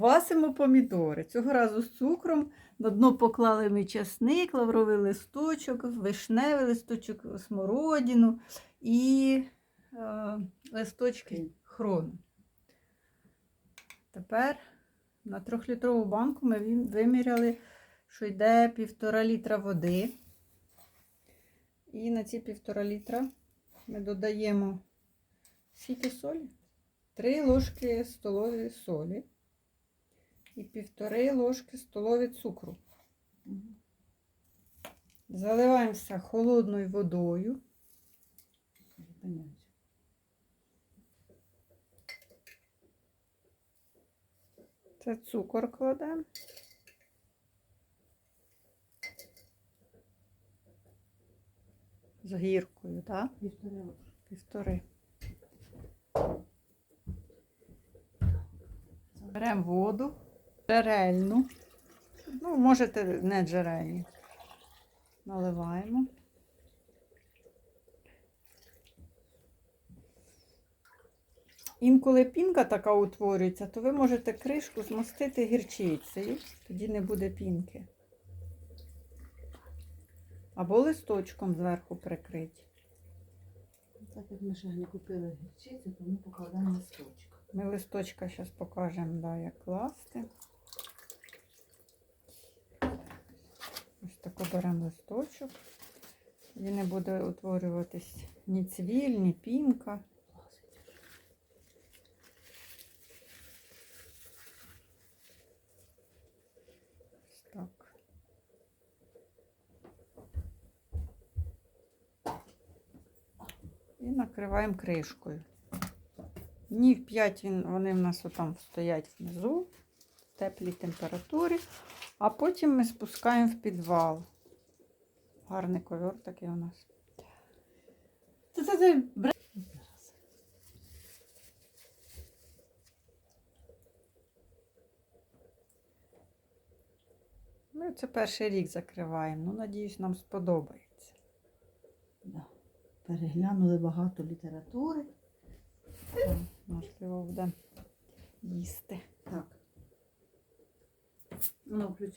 Квасимо помідори. Цього разу з цукром. На дно поклали ми часник, лавровий листочок, вишневий листочок, смородину і е, листочки хрону. Тепер на трьохлітрову банку ми виміряли, що йде півтора літра води. І на ці півтора літра ми додаємо скільки солі? Три ложки столові солі і півтори ложки столові цукру. Заливаємо все холодною водою. Це цукор кладемо. З гіркою, так? Півтори. Півтори. Беремо воду, джерельну. Ну, можете не джерельну. Наливаємо. Інколи пінка така утворюється, то ви можете кришку змастити гірчицею, тоді не буде пінки. Або листочком зверху прикрити. Так як ми ще не купили гірчицю, то ми покладемо листочок. Ми листочка зараз покажемо, да, як класти. Беремо листочок. Він не буде утворюватись ні цвіль, ні пінка. Так. І накриваємо кришкою. Днів 5 він, вони в нас отам стоять внизу, в теплій температурі, а потім ми спускаємо в підвал. Гарний ковер такий у нас. Це це ти бре- Зараз. Ми це перший рік закриваємо. Ну, надіюсь, нам сподобається. Да. Переглянули багато літератури. Так, Можливо, буде їсти. Так. Ну, включай.